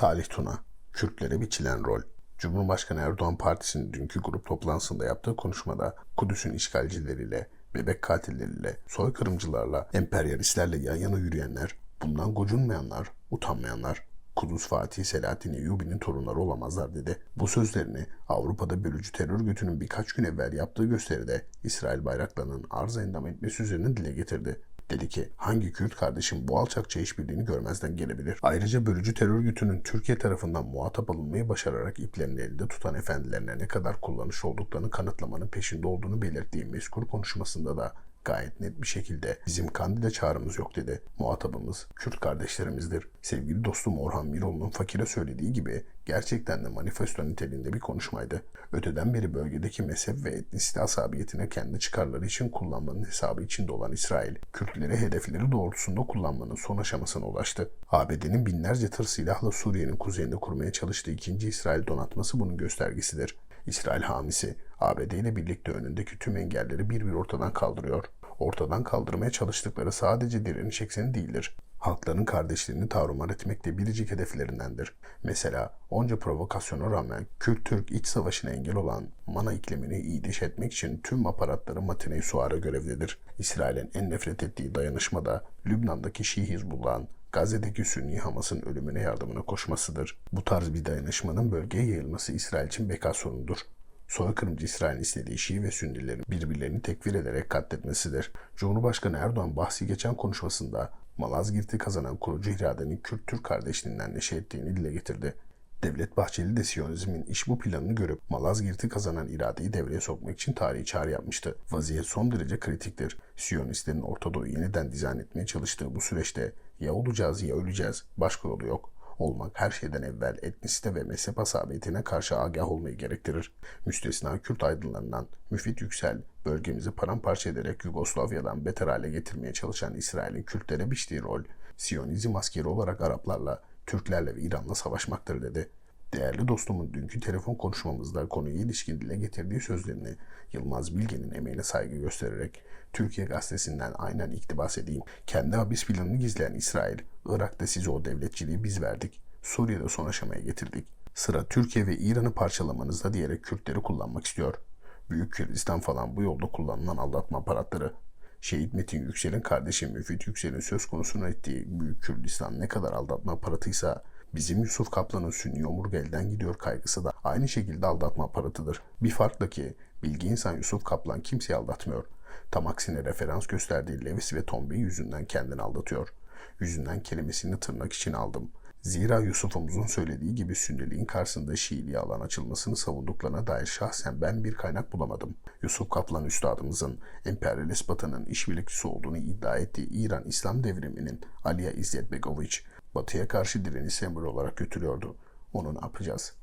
Salih Tuna, Kürtlere biçilen rol. Cumhurbaşkanı Erdoğan Partisi'nin dünkü grup toplantısında yaptığı konuşmada Kudüs'ün işgalcileriyle, bebek katilleriyle, soykırımcılarla, emperyalistlerle yan yana yürüyenler, bundan gocunmayanlar, utanmayanlar, Kudüs Fatih Selahattin Eyyubi'nin torunları olamazlar dedi. Bu sözlerini Avrupa'da bölücü terör götünün birkaç gün evvel yaptığı gösteride İsrail bayraklarının arz endam etmesi üzerine dile getirdi. Dedi ki hangi Kürt kardeşim bu alçakça işbirliğini görmezden gelebilir? Ayrıca bölücü terör örgütünün Türkiye tarafından muhatap alınmayı başararak iplerini elinde tutan efendilerine ne kadar kullanışlı olduklarını kanıtlamanın peşinde olduğunu belirttiği mezkur konuşmasında da gayet net bir şekilde bizim kandide çağrımız yok dedi. Muhatabımız Kürt kardeşlerimizdir. Sevgili dostum Orhan Miroğlu'nun fakire söylediği gibi gerçekten de manifesto niteliğinde bir konuşmaydı. Öteden beri bölgedeki mezhep ve etnisite asabiyetine kendi çıkarları için kullanmanın hesabı içinde olan İsrail, Kürtleri hedefleri doğrultusunda kullanmanın son aşamasına ulaştı. ABD'nin binlerce tır silahla Suriye'nin kuzeyinde kurmaya çalıştığı ikinci İsrail donatması bunun göstergesidir. İsrail hamisi ABD ile birlikte önündeki tüm engelleri bir bir ortadan kaldırıyor. Ortadan kaldırmaya çalıştıkları sadece direniş ekseni değildir. Halkların kardeşliğini tarumar etmek de biricik hedeflerindendir. Mesela onca provokasyona rağmen Kürt-Türk iç savaşına engel olan Mana iklimini iyiliş etmek için tüm aparatları Matine-i Suar'a görevlidir. İsrail'in en nefret ettiği dayanışmada Lübnan'daki Şii Hizbullah'ın Gazze'deki Sünni Hamas'ın ölümüne yardımına koşmasıdır. Bu tarz bir dayanışmanın bölgeye yayılması İsrail için beka sorunudur. Soykırımcı İsrail'in istediği Şii ve Sünnilerin birbirlerini tekfir ederek katletmesidir. Cumhurbaşkanı Erdoğan bahsi geçen konuşmasında Malazgirt'i kazanan kurucu iradenin Kürt-Türk kardeşliğinden neşe ettiğini dile getirdi. Devlet Bahçeli de Siyonizmin iş bu planını görüp Malazgirt'i kazanan iradeyi devreye sokmak için tarihi çağrı yapmıştı. Vaziyet son derece kritiktir. Siyonistlerin Orta Doğu'yu yeniden dizayn etmeye çalıştığı bu süreçte ya olacağız ya öleceğiz. Başka yolu yok olmak her şeyden evvel etnisite ve mezhep asabiyetine karşı agah olmayı gerektirir. Müstesna Kürt aydınlarından Müfit Yüksel, bölgemizi paramparça ederek Yugoslavya'dan beter hale getirmeye çalışan İsrail'in Kürtlere biçtiği rol, Siyonizm askeri olarak Araplarla, Türklerle ve İran'la savaşmaktır dedi. Değerli dostumun dünkü telefon konuşmamızda konuya ilişkin dile getirdiği sözlerini Yılmaz Bilge'nin emeğine saygı göstererek Türkiye gazetesinden aynen iktibas edeyim. Kendi hapis planını gizleyen İsrail, Irak'ta size o devletçiliği biz verdik. Suriye'de son aşamaya getirdik. Sıra Türkiye ve İran'ı parçalamanızda diyerek Kürtleri kullanmak istiyor. Büyük Kürdistan falan bu yolda kullanılan aldatma aparatları. Şehit Metin Yüksel'in kardeşi Müfit Yüksel'in söz konusunu ettiği Büyük Kürdistan ne kadar aldatma aparatıysa Bizim Yusuf Kaplan'ın Sünni omurga elden gidiyor kaygısı da aynı şekilde aldatma aparatıdır. Bir farkla ki bilgi insan Yusuf Kaplan kimseyi aldatmıyor. Tam aksine referans gösterdiği Levis ve Tombi yüzünden kendini aldatıyor. Yüzünden kelimesini tırnak için aldım. Zira Yusuf'umuzun söylediği gibi Sünniliğin karşısında Şiiliğe alan açılmasını savunduklarına dair şahsen ben bir kaynak bulamadım. Yusuf Kaplan üstadımızın emperyalist batının işbirlikçisi olduğunu iddia ettiği İran İslam devriminin Aliya İzzet Begoviç, batıya karşı direniş sembolü olarak götürüyordu. Onu ne yapacağız?